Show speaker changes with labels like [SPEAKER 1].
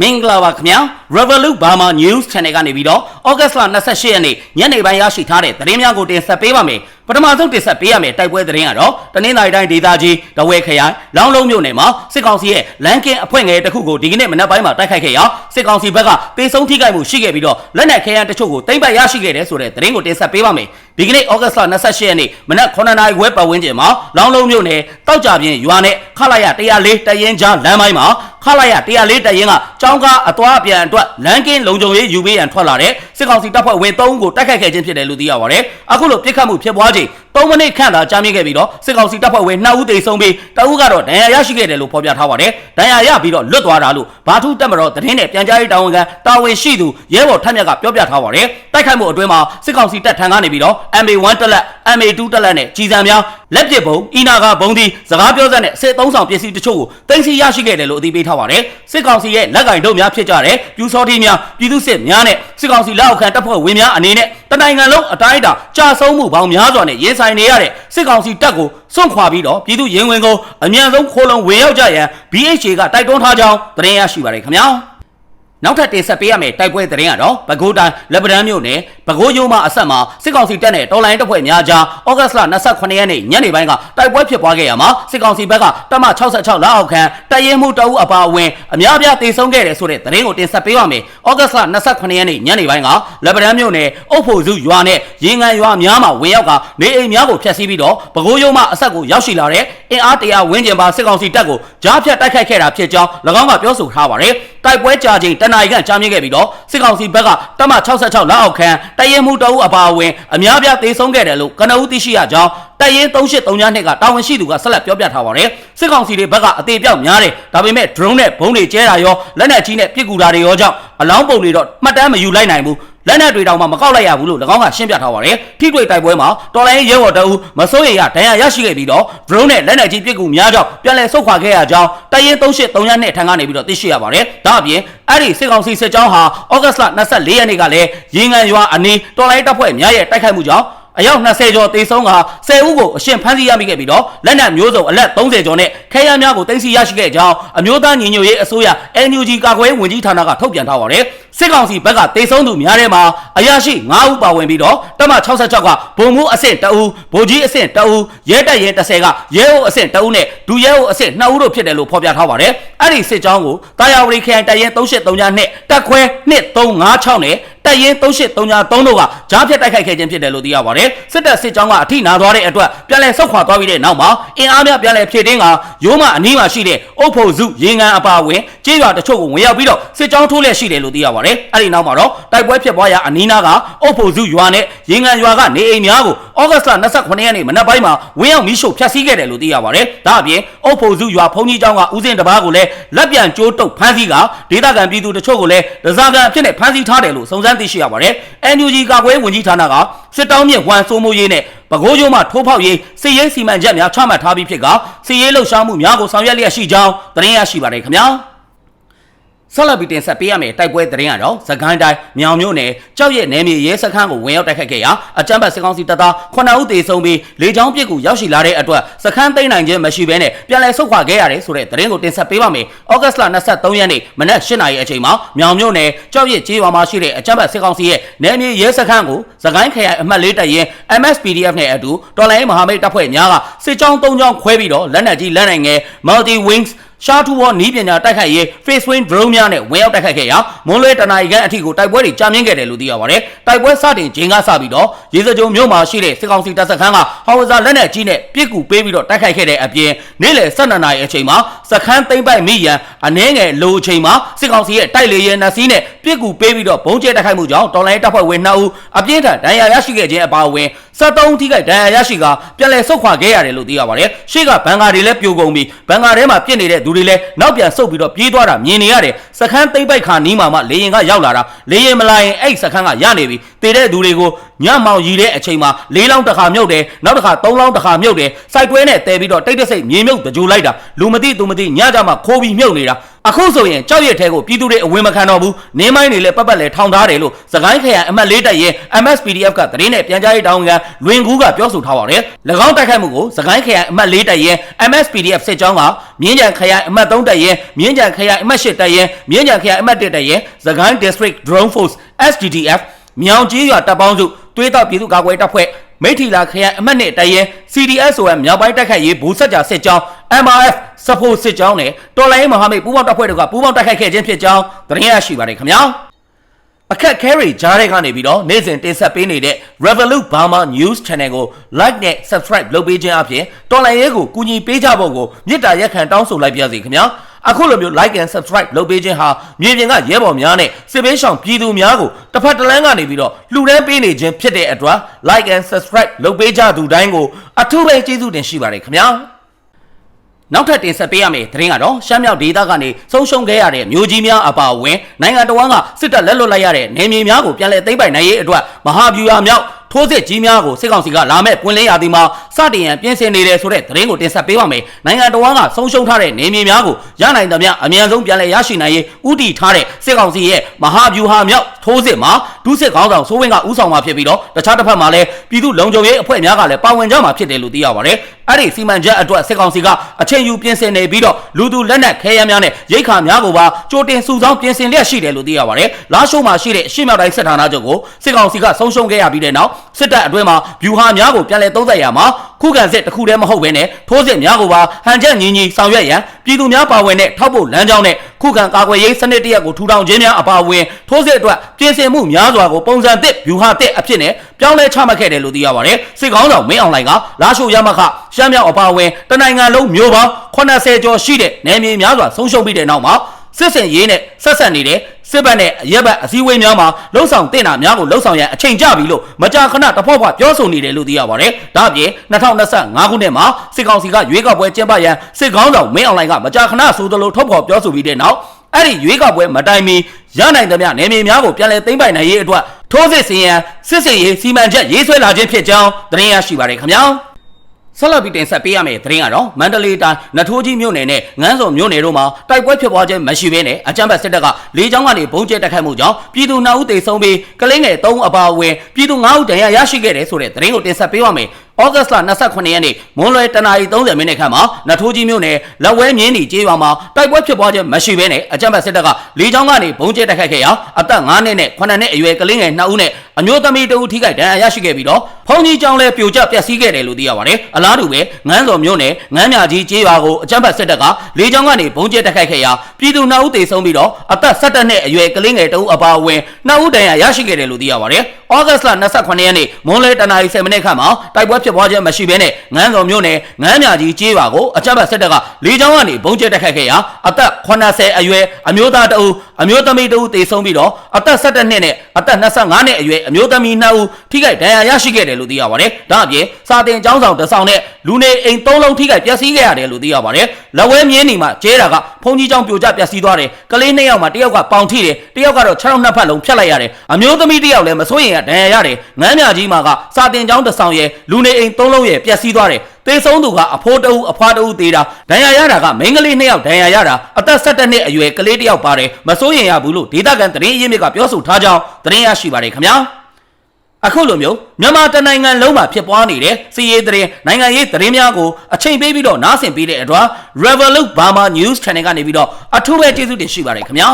[SPEAKER 1] မင်္ဂလာပါခင်ဗျာ Revolut Burma News Channel ကနေပြီးတော့ August လ28ရက်နေ့ညနေပိုင်းရရှိထားတဲ့သတင်းများကိုတင်ဆက်ပေးပါမယ်ပထမဆုံးတင်ဆက်ပေးရမယ့်တိုက်ပွဲသတင်းကတော့တနင်္သာရီတိုင်းဒေသကြီးတဝဲခရိုင်လောင်းလုံးမြို့နယ်မှာစစ်ကောင်စီရဲ့လမ်းကင်းအဖွဲ့ငယ်တစ်ခုကိုဒီကနေ့မနက်ပိုင်းမှာတိုက်ခိုက်ခဲ့ရာစစ်ကောင်စီဘက်ကတေဆုံးထိခိုက်မှုရှိခဲ့ပြီးတော့လက်နက်ခဲယမ်းတချို့ကိုတိမ့်ပတ်ရရှိခဲ့တယ်ဆိုတဲ့သတင်းကိုတင်ဆက်ပေးပါမယ်ဒီကနေ့ August လ28ရက်နေ့မနက်9နာရီခွဲပတ်ဝန်းကျင်မှာလောင်းလုံးမြို့နယ်တောက်ကြပြင်းရွာနဲ့ခလာရ104တရင်ကြားလမ်းပိုင်းမှာခလာရ104တရင်ကចောင်းကားအသွားအပြန်အတွက်လမ်းကင်းလုံခြုံရေးယူပေးရန်ထွက်လာတဲ့စစ်ကောင်စီတပ်ဖွဲ့ဝင်3ဦးကိုတိုက်ခိုက်ခဲ့ခြင်းဖြစ်တယ်လို့သိရပါတယ်အခုလိုပြစ်ခတ်မှုဖြစ်ပွားချိန် 3မိနစ်ခန့်သာကြာမြင့်ခဲ့ပြီးတော့စစ်ကောင်စီတပ်ဖွဲ့ဝင်2ဦးသေဆုံးပြီးတအုပ်ကတော့ဒဏ်ရာရရှိခဲ့တယ်လို့ဖော်ပြထားပါတယ်ဒဏ်ရာရပြီးတော့လွတ်သွားတာလို့ဘာထုတက်မတော်သတင်းနဲ့ပြန်ကြားရေးတာဝန်ခံတာဝန်ရှိသူရဲဘော်ထက်မြက်ကပြောပြထားပါတယ်တိုက်ခိုက်မှုအတွင်းမှာစစ်ကောင်စီတပ်ထံကနေပြီးတော့ MA1 တက်လက် MA2 တက်လက်နဲ့ကြီးစံများ လက်ပစ်ဘုံအီနာကဘုံဒီစကားပြောစက်နဲ့စစ်သုံးဆောင်ပစ္စည်းတချို့ကိုတင်စီရရှိခဲ့တယ်လို့အသိပေးထားပါတယ်စစ်ကောင်စီရဲ့လက်ကင်တို့များဖြစ်ကြတဲ့ပြူစောတိများပြည်သူစစ်များနဲ့စစ်ကောင်စီလက်အောက်ခံတပ်ဖွဲ့ဝင်များအနေနဲ့တနိုင်ငံလုံးအတိုင်းအတာကြာဆုံးမှုပေါင်းများစွာနဲ့ရင်ဆိုင်နေရတဲ့စစ်ကောင်စီတပ်ကိုစွန့်ခွာပြီးတော့ပြည်သူရင်ဝင်ကိုအမြန်ဆုံးခိုးလုံဝင်ရောက်ကြရန် BHA ကတိုက်တွန်းထားကြောင်းသတင်းရရှိပါတယ်ခင်ဗျာ နောက်ထပ်တင်ဆက်ပေးရမယ့်တိုက်ပွဲသတင်းကတော့ပဲခူးတိုင်းလက်ပတန်းမြို့နယ်ပဲခူးရိုးမအဆက်မှာစစ်ကောင်စီတပ်နဲ့တော်လိုင်းတပ်ဖွဲ့များကြားဩဂတ်စ်လ28ရက်နေ့ညနေပိုင်းကတိုက်ပွဲဖြစ်ပွားခဲ့ရမှာစစ်ကောင်စီဘက်ကတပ်မ66လက်အောက်ခံတပ်ရဲမှုတအုပ်အပါအဝင်အများပြားတေဆုံးခဲ့တယ်ဆိုတဲ့သတင်းကိုတင်ဆက်ပေးပါမယ်ဩဂတ်စ်လ28ရက်နေ့ညနေပိုင်းကလက်ပတန်းမြို့နယ်အုတ်ဖို့စုရွာနဲ့ရေငန်ရွာများမှာဝင်ရောက်ကနေအိမ်များကိုဖျက်ဆီးပြီးတော့ပဲခူးရိုးမအဆက်ကိုရောက်ရှိလာတဲ့ အင်အားတရာဝန်းကျင်ပါစစ်ကောင်စီတပ်ကိုကြားဖြတ်တိုက်ခိုက်ခဲ့တာဖြစ်ကြောင်း၎င်းကပြောဆိုထားပါတယ်တိုက်ပွဲကြာချိန်တနအီခန့်ကြာမြင့်ခဲ့ပြီးတော့စစ်ကောင်စီဘက်ကတပ်မ66လက်အောက်ခံတရင်မှုတအုပ်အပါအဝင်အများပြားသေဆုံးခဲ့တယ်လို့ကနဦးသိရှိရကြောင်း တရင်3832နှစ်ကတာဝန်ရှိသူကဆက်လက်ပြောပြထားပါတယ်စစ်ကောင်စီတွေဘက်ကအသေးပြောက်များတယ်ဒါပေမဲ့ drone နဲ့ဘုံတွေကျဲတာရောလက်နက်ကြီးနဲ့ပစ်ကူတာတွေရောကြောင့်အလောင်းပုံတွေတော့မှတ်တမ်းမယူလိုက်နိုင်ဘူးလက်နက်တွေတောင်မှမကောက်လိုက်ရဘူးလို့၎င်းကရှင်းပြထားပါတယ်ထိတွေ့တိုက်ပွဲမှာတော်လိုင်းရဲဘော်တအုပ်မစိုးရိမ်ရဒဏ်ရာရရှိခဲ့ပြီးတော့ drone နဲ့လက်နက်ကြီးပစ်ကူများကြောင့်ပြန်လည်ဆုတ်ခွာခဲ့ရကြောင်းတရင်3832နှစ်ထံကနေပြီးတော့သိရှိရပါတယ်ဒါအပြင်အဲ့ဒီစစ်ကောင်စီစစ်ကြောင်းဟာဩဂတ်လ24ရက်နေ့ကလည်းရေငန်ရွာအနီးတော်လိုင်းတပ်ဖွဲ့များရဲ့တိုက်ခိုက်မှုကြောင့် အယောက်20ကျော်တေဆုံးက10ဦးကိုအရှင်ဖမ်းဆီးရမိခဲ့ပြီးတော့လက်နက်မျိုးစုံအလက်30ကျော်နဲ့ခဲယမ်းများကိုတင်စီရရှိခဲ့ကြောင်းအမျိုးသားညီညွတ်ရေးအစိုးရ NUG ကာကွယ်ရေးဝန်ကြီးဌာနကထုတ်ပြန်ထားပါတယ်စစ်ကောင်စီဘက်ကတေဆုံးသူများထဲမှာအရာရှိ9ဦးပါဝင်ပြီးတော့တမ66ကဗိုလ်မှူးအဆင့်2ဦးဗိုလ်ကြီးအဆင့်2ဦးရဲတပ်ရဲ30ကရဲအုပ်အဆင့်2ဦးနဲ့ဒူရဲအုပ်အဆင့်2ဦးတို့ဖြစ်တယ်လို့ဖော်ပြထားပါတယ်အဲ့ဒီစစ်ကြောင်းကိုတာယာဝတီခရိုင်တပ်ရင်း3832နဲ့တက်ခွဲ2356နဲ့ တပ်ရင်း3833တို့ကကြားဖြတ်တိုက်ခိုက်ခဲ့ခြင်းဖြစ်တယ်လို့သိရပါတယ်စစ်တပ်စစ်ကြောင်းကအထိနာသွားတဲ့အတွက်ပြန်လည်ဆုတ်ခွာသွားပြီးတဲ့နောက်မှာအင်အားများပြန်လည်ဖြည့်တင်းကရိုးမအနီးမှာရှိတဲ့အုတ်ဖို့စုရေငန်အပါအဝင်ကြေးရွာတချို့ကိုဝင်ရောက်ပြီးတော့စစ်ကြောင်းထိုးလက်ရှိတယ်လို့သိရပါတယ်အဲ့ဒီနောက်မှာတော့တိုက်ပွဲဖြစ်ပွားရာအနီးနားကအုတ်ဖို့စုရွာနဲ့ရေငန်ရွာကနေအိမ်များကိုဩဂတ်စ်လ29ရက်နေ့မနက်ပိုင်းမှာဝင်းရောက်မီးရှို့ဖျက်ဆီးခဲ့တယ်လို့သိရပါတယ်ဒါအပြင်အုတ်ဖို့စုရွာဖုန်ကြီးကျောင်းကဦးစင်တပားကိုလည်းလက်ပြန်ကျိုးတုပ်ဖမ်းဆီးကဒေသခံပြည်သူတချို့ကိုလည်းဒဇာကန်အဖြစ်နဲ့ဖမ်းဆီးထားတယ်လို့စုံစမ်းသိရှိရပါတယ် NUG ကာကွယ်ဝင်ကြီးဌာနကစစ်တောင်းမြင့်ဝမ်စိုးမိုးရေးနဲ့ပဲခူးကျိုးမှထိုးဖောက်ရေးစီရေးစီမံချက်များချမှတ်ထားပြီးဖြစ်ကစီရေးလှုပ်ရှားမှုများကိုဆောင်ရွက်လျက်ရှိကြောင်းသတင်းရရှိပါတယ်ခင်ဗျာ ဆက်လက်ပြီးတင်ဆက်ပေးရမယ့်တိုက်ပွဲသတင်းကတော့သခိုင်းတိုင်းမြောင်မြို့နယ်ကြောက်ရဲနယ်မြေရဲစခန်းကိုဝင်ရောက်တိုက်ခတ်ခဲ့ရာအကြမ်းဖက်စစ်ကောင်စီတပ်သား9ဦးသေဆုံးပြီးလေကြောင်းပစ်ကူရောက်ရှိလာတဲ့အတွက်စခန်းသိမ်းနိုင်ခြင်းမရှိဘဲနဲ့ပြန်လည်ဆုတ်ခွာခဲ့ရတယ်ဆိုတဲ့သတင်းကိုတင်ဆက်ပေးပါမယ်။ဩဂတ်လ23ရက်နေ့မနက်8:00နာရီအချိန်မှာမြောင်မြို့နယ်ကြောက်ရဲကျေးရွာမှာရှိတဲ့အကြမ်းဖက်စစ်ကောင်စီရဲ့နယ်မြေရဲစခန်းကိုသခိုင်းခရိုင်အမှတ်၄တပ်ရင်း MSPDF နဲ့အတူတော်လိုင်းမဟာမိတ်တပ်ဖွဲ့များကစစ်ကြောင်း၃ကြောင်းခွဲပြီးတော့လက်နက်ကြီးလက်နက်ငယ် Multi Wings ရှားထူဝနီးပညာတိုက်ခိုက်ရေး face wing drone များနဲ့ဝင်ရောက်တိုက်ခိုက်ခဲ့ရာမွန်လွဲတနာရီခန့်အထိကိုတိုက်ပွဲတွေကြာမြင့်ခဲ့တယ်လို့သိရပါတယ်။တိုက်ပွဲစတင်ချိန်ကစပြီးတော့ရေစကြုံမြို့မှာရှိတဲ့စစ်ကောင်စီတပ်စခန်းကဟောင်ဝဇာလက်နက်ကြီးနဲ့ပစ်ကူပေးပြီးတော့တိုက်ခိုက်ခဲ့တဲ့အပြင်နေ့လယ်12နာရီအချိန်မှာစခန်းသိမ်းပိုက်မိရန်အနှဲငယ်လိုအချိန်မှာစစ်ကောင်စီရဲ့တိုက်လေယာဉ်နှစီးနဲ့ပစ်ကူပေးပြီးတော့ဘုံကျဲတိုက်ခိုက်မှုကြောင့်တော်လိုင်းတပ်ဖွဲ့ဝင်2ဦးအပြင်းထန်ဒဏ်ရာရရှိခဲ့ခြင်းအပါအဝင်73ထိခိုက်ဒဏ်ရာရရှိကပြန်လည်ဆုတ်ခွာခဲ့ရတယ်လို့သိရပါတယ်။ရှေ့ကဘန်ကာတွေလည်းပြိုကုန်ပြီးဘန်ကာထဲမှာပြစ်နေတဲ့သူတွေလည်းနောက်ပြန်ဆုတ်ပြီးတော့ပြေးသွားတာမြင်နေရတယ်။စခန်းသိမ့်ပိုက်ခါနီးမှာမှလေရင်ကရောက်လာတာလေရင်မလာရင်အဲ့စခန်းကရနေပြီ တည်တဲ့သူတွေကိုညမောင်ရီတဲ့အချိန်မှာ၄လောင်းတစ်ခါမြုပ်တယ်နောက်တစ်ခါ၃လောင်းတစ်ခါမြုပ်တယ်စိုက်တွဲနဲ့တဲပြီးတော့တိတ်တဆိတ်မြေမြုပ်တကြိုလိုက်တာလူမသိသူမသိညကြမှာခိုးပြီးမြုပ်နေတာအခုဆိုရင်ကြောက်ရက်ထဲကိုပြည်သူတွေအဝင်မခံတော့ဘူးနေမိုင်းတွေလည်းပတ်ပတ်လဲထောင်ထားတယ်လို့သခိုင်းခရိုင်အမှတ်၄တပ်ရဲ့ MSPDF ကသတင်းနဲ့ပြန်ကြားရေးတောင်းခံလွင်ကူးကပြောဆိုထားပါတယ်၎င်းတိုက်ခိုက်မှုကိုသခိုင်းခရိုင်အမှတ်၄တပ်ရဲ့ MSPDF စစ်ကြောင်းကမြင်းကြံခရိုင်အမှတ်3တပ်ရဲ့မြင်းကြံခရိုင်အမှတ်8တပ်ရဲ့မြင်းကြံခရိုင်အမှတ်1တပ်ရဲ့သခိုင်း District Drone Force SDDF မြောင်ကြီးရွာတပ်ပေါင်းစုသွေးတောက်ပြည်သူ့ကာကွယ်တပ်ဖွဲ့မိထီလာခရိုင်အမှတ်1တပ်ရဲ့ CDSOM မြောက်ပိုင်းတိုက်ခိုက်ရေးဘူဆက်ကြာစစ်ကြောင်း MRF စဖို့စစ်ကြောင်းနဲ့တော်လိုင်းမဟာမိတ်ပူးပေါင်းတပ်ဖွဲ့တို့ကပူးပေါင်းတိုက်ခိုက်ခဲ့ခြင်းဖြစ်ကြောင်းသတင်းရရှိပါတယ်ခင်ဗျာအခက်ခဲတွေကြားတဲ့ကနေပြီးတော့နေ့စဉ်တင်ဆက်ပေးနေတဲ့ Revolut Burma News Channel ကို like နဲ့ subscribe လုပ်ပေးခြင်းအပြင်တော်လိုင်းရဲကိုကူညီပေးကြဖို့ကိုမေတ္တာရက်ခံတောင်းဆိုလိုက်ပါရစေခင်ဗျာ အခုလိုမျိုး like and subscribe လုပ်ပေးခြင်းဟာမြေပြင်ကရဲဘော်များနဲ့စစ်ပေးဆောင်ပြည်သူများကိုတစ်ဖက်တစ်လမ်းကနေပြီးတော့လှူဒန်းပေးနေခြင်းဖြစ်တဲ့အတွက် like and subscribe လုပ်ပေးကြသူတိုင်းကိုအထူးပဲကျေးဇူးတင်ရှိပါတယ်ခင်ဗျာနောက်ထပ်တင်ဆက်ပေးရမယ့်သတင်းကတော့ရှမ်းမြောက်ဒေသကနေဆုံးရှုံးခဲ့ရတဲ့မျိုးကြီးများအပါအဝင်နိုင်ငံတော်ကစစ်တပ်လက်လွတ်လိုက်ရတဲ့နေမြေများကိုပြန်လည်သိမ်းပိုက်နိုင်ရေးအတွက်မဟာဗျူဟာမြောက် ထိုးစစ်ကြီးများကိုစစ်ကောင်စီကလာမဲ့ပွင့်လင်းရာသီမှာစတင်ရန်ပြင်ဆင်နေတယ်ဆိုတဲ့သတင်းကိုတင်ဆက်ပေးပါမယ်။နိုင်ငံတော်ကဆုံးရှုံးထားတဲ့နေမြေများကိုရနိုင်သမျှအမြန်ဆုံးပြန်လည်ရရှိနိုင်ရေးဥတီထားတဲ့စစ်ကောင်စီရဲ့မဟာဗျူဟာမြောက်ထိုးစစ်မှာဒုစစ်ခေါင်းဆောင်စိုးဝင်းကဦးဆောင်မှာဖြစ်ပြီးတော့တခြားတစ်ဖက်မှာလည်းပြည်သူလုံခြုံရေးအဖွဲ့များကလည်းပါဝင်ကြမှာဖြစ်တယ်လို့သိရပါတယ်။အဲ့ဒီစီမံချက်အတွက်စစ်ကောင်စီကအချိန်ယူပြင်ဆင်နေပြီးတော့လူသူလက်နက်ခဲယမ်းများနဲ့ရိတ်ခါများကိုပါကြိုတင်စုဆောင်းပြင်ဆင်လျက်ရှိတယ်လို့သိရပါတယ်။လာရှိုးမှာရှိတဲ့ရှေ့မြောက်တိုင်းစစ်ဌာနချုပ်ကိုစစ်ကောင်စီကဆုံးရှုံးခဲ့ရပြီးတဲ့နောက်စစ်တပ်အတွင်းမှာဗျူဟာများကိုပြန်လည်သုံးသပ်ရမှာ ခုခံစစ်တစ်ခုတည်းမဟုတ်ဘဲနဲ့ထိုးစစ်များကိုပါဟန်ချက်ညီညီဆောင်ရွက်ရန်ပြည်သူများပါဝင်တဲ့ထောက်ပို့လမ်းကြောင်းနဲ့ခုခံကာကွယ်ရေးစနစ်တရက်ကိုထူထောင်ခြင်းများအပါအဝင်ထိုးစစ်အတွက်ပြင်ဆင်မှုများစွာကိုပုံစံသစ်ဗျူဟာသစ်အဖြစ်နဲ့ပြောင်းလဲချမှတ်ခဲ့တယ်လို့သိရပါတယ်စစ်ကောင်းဆောင်မင်းအောင်လှိုင်ကလာရှိုရမခရှမ်းမြောက်အပါအဝင်တနိုင်ငံလုံးမျိုးပေါင်း80ကျော်ရှိတဲ့နယ်မြေများစွာဆုံးရှုံးပြီးတဲ့နောက်မှာ စစ်စင်ရေးနဲ့ဆက်ဆက်နေတဲ့စစ်ဘက်နဲ့ရက်ဘက်အစည်းအဝေးများမှာလှုပ်ဆောင်တင်တာများကိုလှုပ်ဆောင်ရန်အချိန်ကျပြီလို့မကြာခဏတဖော့ဖော့ပြောဆိုနေတယ်လို့သိရပါတယ်။ဒါ့အပြင်2025ခုနှစ်မှာစစ်ကောင်စီကရွေးကောက်ပွဲကျင်းပရန်စစ်ကောင်းဆောင်မင်းအောင်လှိုင်ကမကြာခဏဆိုသလိုထုတ်ဖော်ပြောဆိုပြီးတဲ့နောက်အဲ့ဒီရွေးကောက်ပွဲမတိုင်မီရနိုင်သမျှနေမြေများကိုပြန်လည်သိမ်းပိုက်နိုင်ရေးအတွက်ထိုးစစ်ဆင်ရန်စစ်စင်ရေးစီမံချက်ရေးဆွဲလာခြင်းဖြစ်ကြောင်းသတင်းရရှိပါတယ်ခင်ဗျာ။ ဆက်လက်ပြီးတင်ဆက်ပေးရမယ့်သတင်းကတော့မန္တလေးတိုင်းနထိုးကြီးမြို့နယ်နဲ့ငန်းစုံမြို့နယ်တို့မှာတိုက်ပွဲဖြစ်ပွားခြင်းမရှိဘဲနဲ့အကြမ်းဖက်စစ်တပ်ကလေကြောင်းကနေဘုံကျဲတိုက်ခိုက်မှုကြောင့်ပြည်သူ2ဦးသေဆုံးပြီးကလေးငယ်3ဦးအပါအဝင်ပြည်သူ9ဦးဒဏ်ရာရရှိခဲ့တယ်ဆိုတဲ့သတင်းကိုတင်ဆက်ပေးပါမယ်။ ဩဂတ်စ်လ29ရက်နေ့မွန်းလွယ်တနာရီ30မိနစ်ခန့်မှာနထိုးကြီးမြို့နယ်လက်ဝဲမြင်းဒီကျေးရွာမှာတိုက်ပွဲဖြစ်ပွားခြင်းမရှိဘဲနဲ့အကြမ်းဖက်စစ်တပ်ကလေကြောင်းကနေဘုံကျဲတိုက်ခိုက်ခဲ့ရာအသက်9နှစ်နဲ့9နှစ်အရွယ်ကလေးငယ်2ဦးနဲ့အမျိုးသမီး2ဦးထိခိုက်ဒဏ်ရာရရှိခဲ့ပြီးတော့ဖုန်ကြီးကျောင်းလည်းပြိုကျပျက်စီးခဲ့တယ်လို့သိရပါတယ်။အလားတူပဲငန်းစော်မြို့နယ်ငန်းမြကြီးကျေးရွာကိုအကြမ်းဖက်စစ်တပ်ကလေကြောင်းကနေဘုံကျဲတိုက်ခိုက်ခဲ့ရာပြည်သူ2ဦးသေဆုံးပြီးတော့အသက်17နှစ်အရွယ်ကလေးငယ်2ဦးအပါအဝင်2ဦးဒဏ်ရာရရှိခဲ့တယ်လို့သိရပါတယ်။ဩဂတ်စ်လ29ရက်နေ့မွန်းလွယ်တနာရီ10မိနစ်ခန့်မှာတိုက်ပွဲဖြစ်ပွားခြင်းမရှိဘဲနဲ့ငန်းစော်မြို့နယ်ငန်းမြကြီးကျေးရွာကိုအကြမ်းဖက်စစ်တပ်ကလေကြောင်းကနေဘုံကျဲတိုက်ခိုက်ခဲ့ရာအသက်80အရွယ်အမျိုးသား2ဦးအမျိုးသမီး2ဦးသေဆုံးပြီးတော့အသက်17နှစ်နဲ့အသက်25နှစ်အရွယ်အမျိုးသမီး2ဦးထိခိုက်ဒဏ်ရာရရှိခဲ့တယ်လို့သိရပါတယ်။ဒါအပြင်စာတင်ကျောင်းဆောင်တစ်ဆောင်နဲ့လူနေအိမ်3လုံးထိခိုက်ပျက်စီးခဲ့ရတယ်လို့သိရပါတယ်။လက်ဝဲမြင်းနေမှာကျဲတာကဖုန်ကြီးကျောင်းပြိုကျပျက်စီးသွားတယ်။ကလေး2ယောက်မှာတစ်ယောက်ကပေါင်ထိတယ်။တစ်ယောက်ကတော့6ယောက်နှစ်ဖက်လုံးဖြတ်လိုက်ရတယ်။အမျိုးသမီးတစ်ယောက်လည်းမစိုးရင်ဒဏ်ရာရတယ်။ငန်းမြကြီးမှာကစာတင်ကျောင်းတစ်ဆောင်ရဲ့လူနေအိမ်3လုံးရဲ့ပျက်စီးသွားတယ်။ သေဆုံးသူကအဖိုးတအုပ်အဖွားတအုပ်သေးတာဒဏ်ရာရတာကမိန်းကလေး2ယောက်ဒဏ်ရာရတာအသက်17နှစ်အရွယ်ကလေးတစ်ယောက်ပါတယ်မစိုးရင်ရဘူးလို့ဒေသခံသတင်းအရင်းမြစ်ကပြောဆိုထားကြောင်းသတင်းရရှိပါတယ်ခင်ဗျာအခုလိုမျိုးမြန်မာတနိုင်ငံလုံးမှာဖြစ်ပွားနေတဲ့စီးရေးသတင်းနိုင်ငံရေးသတင်းများကိုအချိန်ပေးပြီးတော့နားဆင်ပေးတဲ့အတွက် Revolut Burma News Channel ကနေပြီးတော့အထူးပဲကျေးဇူးတင်ရှိပါတယ်ခင်ဗျာ